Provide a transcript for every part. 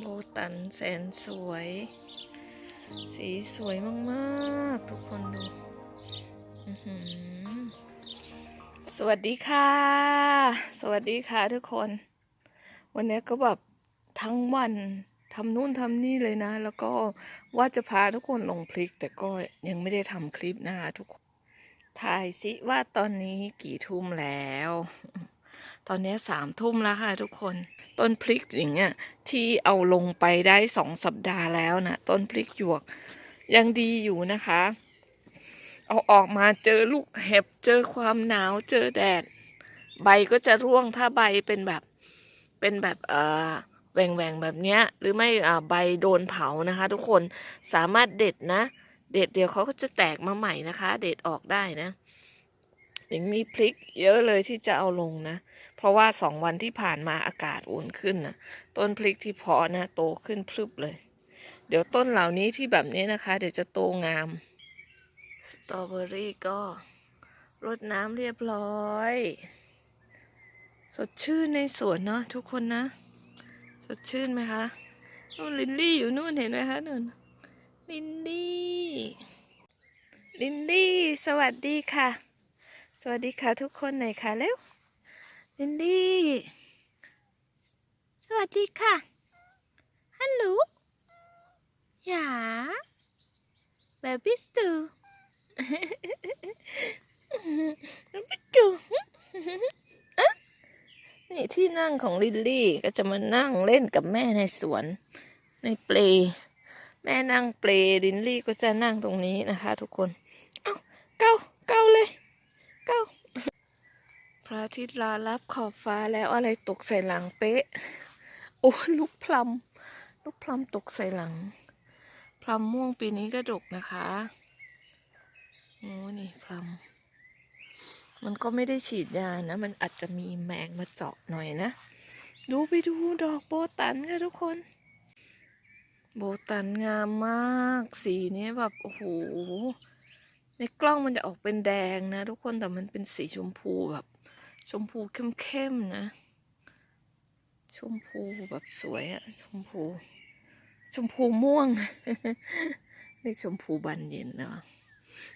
โบตันแสนสวย สีสวยมากๆ ทุกคนดู สวัสดีค่ะ สวัสดีค่ะทุกคน วันนี้ก็แบบทั้งวันทำนู่นทำนี่เลยนะ แล้วก็ว่าจะพาทุกคนลงพลิก แต่ก็ยังไม่ได้ทำคลิปนะคะทุกคนถ่ายสิว่าตอนนี้กี่ทุ่มแล้ว ตอนนี้สามทุ่มแล้วค่ะทุกคน ต้นพริกอย่างเงี้ยที่เอาลงไปได้สองสัปดาห์แล้วนะต้นพริกหยวกยังดีอยู่นะคะ เอาออกมาเจอลูกเห็บเจอความหนาวเจอแดด ใบก็จะร่วงถ้าใบเป็นแบบเป็นแบบเอ่อแหว่งแหว่งๆแบบเนี้ย หรือไม่อ่าใบโดนเผานะคะ ทุกคนสามารถเด็ดนะ เด็ดเดี๋ยวเขาก็จะแตกมาใหม่นะคะ เด็ดออกได้นะ ยังมีพริกเยอะเลยที่จะเอาลงนะ เพราะว่าสองวันที่ผ่านมาอากาศอุ่นขึ้นนะต้นพริกที่เพาะนะโตขึ้นพลึบเลย เดี๋ยวต้นเหล่านี้ที่แบบนี้นะคะ เดี๋ยวจะโตงาม สตรอเบอรี่ก็รดน้ำเรียบร้อย สดชื่นในสวนเนาะทุกคนนะ สดชื่นไหมคะนู่นลินลี่อยู่นู่นเห็นไหมคะนู่นลินลี่ ลินลี่ สวัสดีค่ะ วัสดีค่ะทุกคนหน่อยค่ะเร็วลินดี้สวัสดีค่ะฮัลโหลอย่าแบบบิสตูบิสตูอะนี่ที่นั่งของลิลลี่ก็จะมานั่งเล่นกับแม่ในสวน ในเปลแม่นั่งเปลลินลี่ก็จะนั่งตรงนี้นะคะ ทุกคน เอ้าเก้าเก้าเลย เก้าพระอาทิตย์ลาลับขอบฟ้าแล้วอะไรตกใส่หลังเป๊ะ โอ้ลูกพลัมลูกพลัมตกใส่หลัง พลัมม่วงปีนี้ก็ดกนะคะโอ้นี่พลัมมันก็ไม่ได้ฉีดยานะ มันอาจจะมีแมงมาเจาะหน่อยนะ ดูไปดูดอกโบตันค่ะทุกคน โบตันงามมาก สีนี้แบบ โอ้โห ในกล้องมันจะออกเป็นแดงนะ ทุกคนแต่มันเป็นสีชมพูแบบ ชมพูเข้มๆนะ ชมพูแบบสวยอะชมพู ชมพูม่วงเรียกชมพูบานเย็นนะ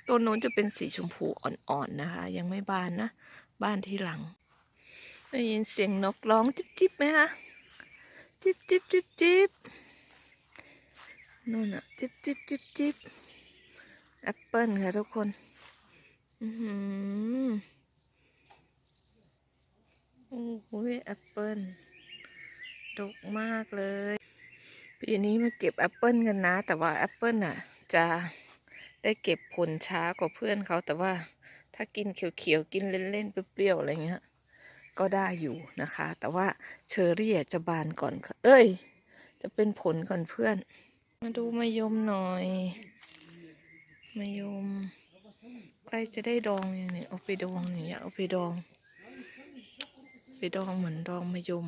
ต้นโน้นจะเป็นสีชมพูอ่อนๆนะคะ ยังไม่บานนะบานที่หลังได้ยินเสียงนกร้องจิ๊บจิบๆไหมคะจิบจิบจิบจิบนู่นอะจิบจิบจิบจิบ แอปเปิลค่ะทุกคน อือหือโอ้โหแอปเปิลดกมากเลย ปีนี้มาเก็บแอปเปิลกันนะ แต่ว่าแอปเปิลน่ะ จะได้เก็บผลช้ากว่าเพื่อนเขา แต่ว่าถ้ากินเขียวๆ กินเล่นๆ เปรี้ยวๆ อะไรเงี้ย ก็ได้อยู่นะคะ แต่ว่าเชอรี่อะจะบานก่อนค่ะเอ้ย จะเป็นผลก่อนเพื่อน มาดูมายมหน่อย มายมใกล้จะได้ดองอย่างนี้เอาไปดองอย่างเงี้ยเอาไปดอง ไปดองเหมือนดองมะยม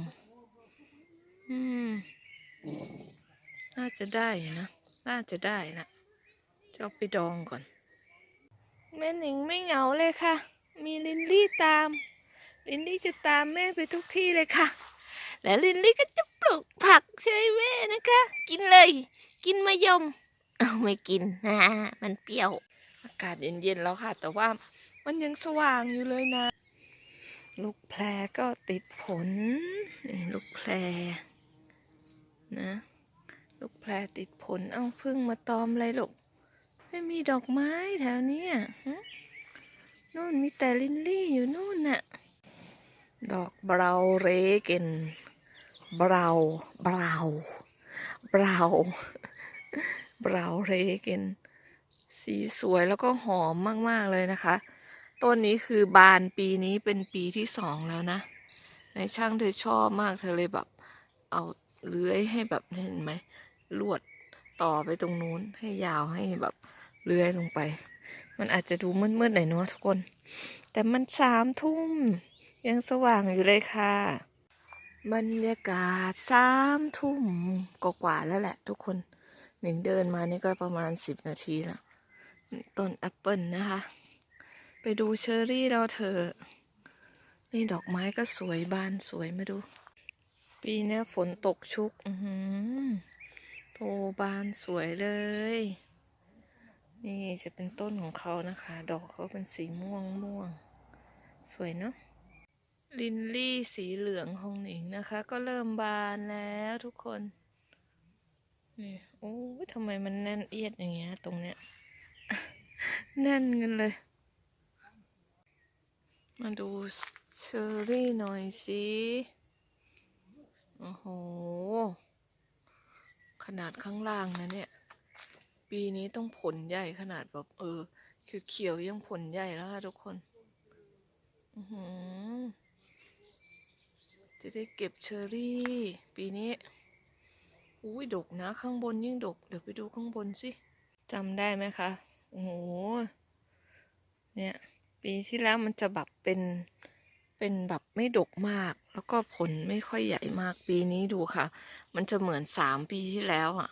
อืม น่าจะได้นะ น่าจะได้นะจะเอาไปดองก่อน แม่หนิงไม่เหงาเลยค่ะ มีลินลี่ตาม ลินลี่จะตามแม่ไปทุกที่เลยค่ะ และลินลี่ก็จะปลูกผักช่วยแม่นะคะ กินเลย กินมะยม เอาไม่กินนะมันเปรี้ยว อากาศเย็นๆแล้วค่ะ แต่ว่ามันยังสว่างอยู่เลยนะ ลูกแพรก็ติดผลนี่ลูกแพรนะ ลูกแพรติดผลเอ้าพึ่งมาตอมอะไรลูกไม่มีดอกไม้แถวนี้นู่นมีแต่ลินลี่อยู่นู่นน่ะ ดอกเบราเรเกนเบราเบราเบรา บราเรเกนสีสวยแล้วก็หอมมาก ๆ เลยนะคะ ต้นนี้คือบานปีนี้เป็นปีที่สองแล้วนะ ในช่างเธอชอบมากเธอเลยแบบ เอาเลื้อยให้แบบเห็นไหมลวดต่อไปตรงนู้นให้ยาวให้แบบเลื้อยลงไป มันอาจจะดูมืดๆหน่อยเนาะทุกคน แต่มันสามทุ่มยังสว่างอยู่เลยค่ะ บรรยากาศสามทุ่มกว่าๆแล้วแหละทุกคน หนึ่งเดินมานี่ก็ประมาณสิบนาทีแล้วต้นแอปเปิลนะคะ ไปดูเชอรี่เราเถอะนี่ดอกไม้ก็สวยบานสวยมาดู ปีนี้ฝนตกชุก อือโตบานสวยเลย นี่จะเป็นต้นของเขานะคะ ดอกเขาเป็นสีม่วงม่วง สวยเนาะลินลี่สีเหลืองของหนิงนะคะ ก็เริ่มบานแล้วทุกคน นี่โอ้ยทำไมมันแน่นเอียดอย่างเงี้ย ตรงเนี้ย แน่นกันเลย มาดูเชอรี่หน่อยสิ โอ้โห ขนาดข้างล่างนะเนี่ย ปีนี้ต้องผลใหญ่ขนาดแบบ เออ เขียวๆยังผลใหญ่แล้วค่ะทุกคน อือจะได้เก็บเชอรี่ ปีนี้ อุ้ยดกนะ ข้างบนยิ่งดก เดี๋ยวไปดูข้างบนสิจำได้ไหมคะ โอ้โห เนี่ย ปีที่แล้วมันจะแบบเป็น เป็นแบบไม่ดกมาก แล้วก็ผลไม่ค่อยใหญ่มาก ปีนี้ดูค่ะ มันจะเหมือนสามปีที่แล้วอะ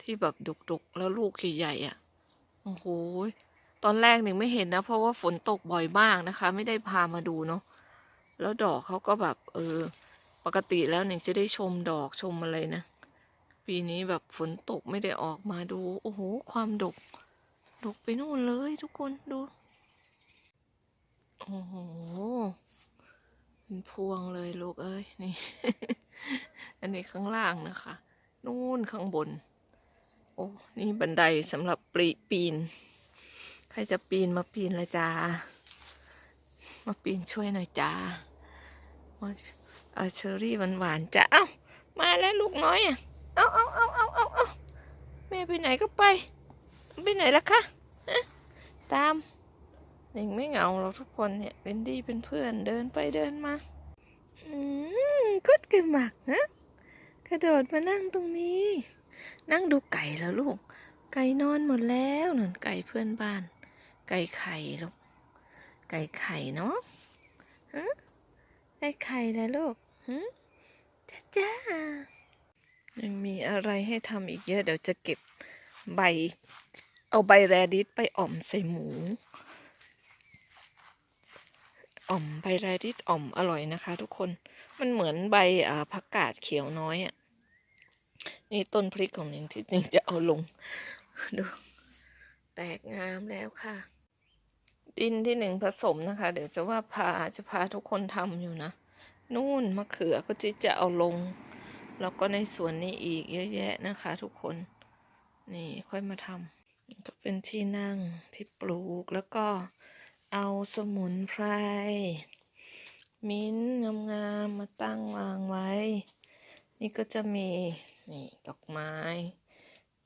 ที่แบบดกๆ แล้วลูกใหญ่ๆอะโอ้โห ตอนแรกหนึ่งไม่เห็นนะ เพราะว่าฝนตกบ่อยมากนะคะ ไม่ได้พามาดูเนาะ แล้วดอกเขาก็แบบ เออ ปกติแล้วหนึ่งจะได้ชมดอกชมอะไรนะ ปีนี้แบบฝนตกไม่ได้ออกมาดู โอ้โห ความดก ดกไปนู่นเลยทุกคนดู โอ้โห เป็นพวงเลยลูกเอ้ย นี่ อันนี้ข้างล่างนะคะ นู่นข้างบน โอ้ นี่บันไดสำหรับปรีปีน ใครจะปีนมาปีนละจ้า มาปีนช่วยหน่อยจ้ามาเอาเชอรี่หวานๆจ้าเอ้า มาแล้วลูกน้อยอะ เอาเอาเอาเอาเอาเอาแม่ไปไหนก็ไป ไปไหนล่ะคะตามเองไม่เหงาหรอกทุกคนเนี่ยเป็นดี้เป็นเพื่อนเดินไปเดินมา อืมกุดกันหมักนะกระโดดมานั่งตรงนี้ นั่งดูไก่แล้วลูก ไก่นอนหมดแล้วนั่นไก่เพื่อนบ้าน ไก่ไข่ลูก ไก่ไข่เนาะฮะไก่ไข่แล้วลูกฮะจ้าจ้า ยังมีอะไรให้ทำอีกเยอะ เดี๋ยวจะเก็บใบ เอาใบแรดิสไปอ่อมใส่หมู อ่อมใบแรดิสอ่อมอร่อยนะคะ ทุกคน มันเหมือนใบผักกาดเขียวน้อยอะ่ะ นี่ต้นพริกของหนิงที่หนิงจะเอาลง ดู แตกงามแล้วค่ะ ดินที่หนึ่งผสมนะคะ เดี๋ยวจะว่าพาจะพาทุกคนทำอยู่นะ นู่นมะเขือก็ที่จะเอาลง แล้วก็ในสวนนี้อีกเยอะแยะนะคะ ทุกคน นี่ค่อยมาทำก็เป็นที่นั่งที่ปลูกแล้วก็เอาสมุนไพร มิ้นท์งามมาตั้งวางไว้ นี่ก็จะมีนี่ดอกไม้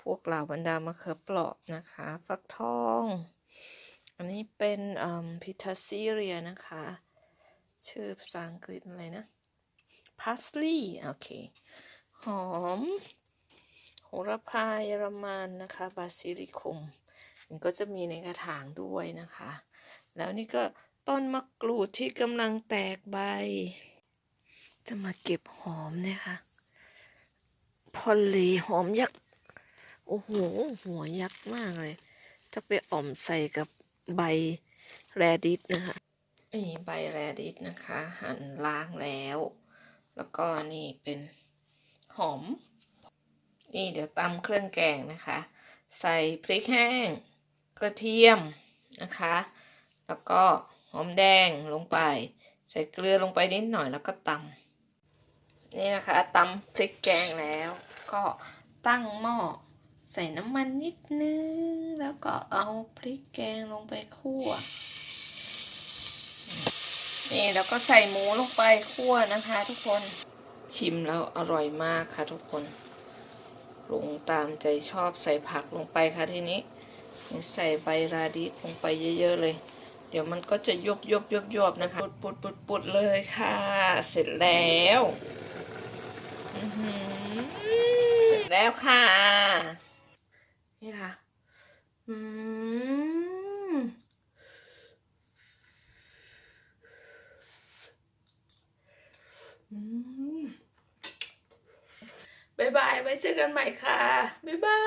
พวกเหล่าบรรดามะเขือเปราะนะคะ ฟักทอง อันนี้เป็นพิทาซีเรียนะคะ ชื่อภาษาอังกฤษอะไรนะ พาสลีย์โอเค หอม โหระพาเยอรมันนะคะ บาซิลิคุม มันก็จะมีในกระถางด้วยนะคะ แล้วนี่ก็ต้นมะกรูดที่กำลังแตกใบ จะมาเก็บหอมนี่ยค่ะพอลลีหอมยักษ์ โอ้โห หัวยักษ์มากเลย จะไปอ่อมใส่กับใบแรดิสนะคะนี่ใบแรดิสนะคะ หั่นล้างแล้ว แล้วก็นี่เป็นหอม นี่เดี๋ยวตำเครื่องแกงนะคะ ใส่พริกแห้ง กระเทียมนะคะ แล้วก็หอมแดงลงไป ใส่เกลือลงไปนิดหน่อยแล้วก็ตำนี่นะคะตำพริกแกงแล้ว ก็ตั้งหม้อใส่น้ำมันนิดนึง แล้วก็เอาพริกแกงลงไปคั่ว นี่แล้วก็ใส่หมูลงไปคั่วนะคะ ทุกคนชิมแล้วอร่อยมากค่ะ ทุกคนปรุงตามใจชอบใส่ผักลงไปค่ะทีนี้ใส่ใบราดิสลงไปเยอะ ๆ เลย เดี๋ยวมันก็จะยบยบยบยบนะคะปุดปุดปุดปุดเลยค่ะ เสร็จแล้วเสร็จแล้วค่ะ นี่ค่ะ อืม อืมบายบายไว้เจอกันใหม่ค่ะ บ๊ายบาย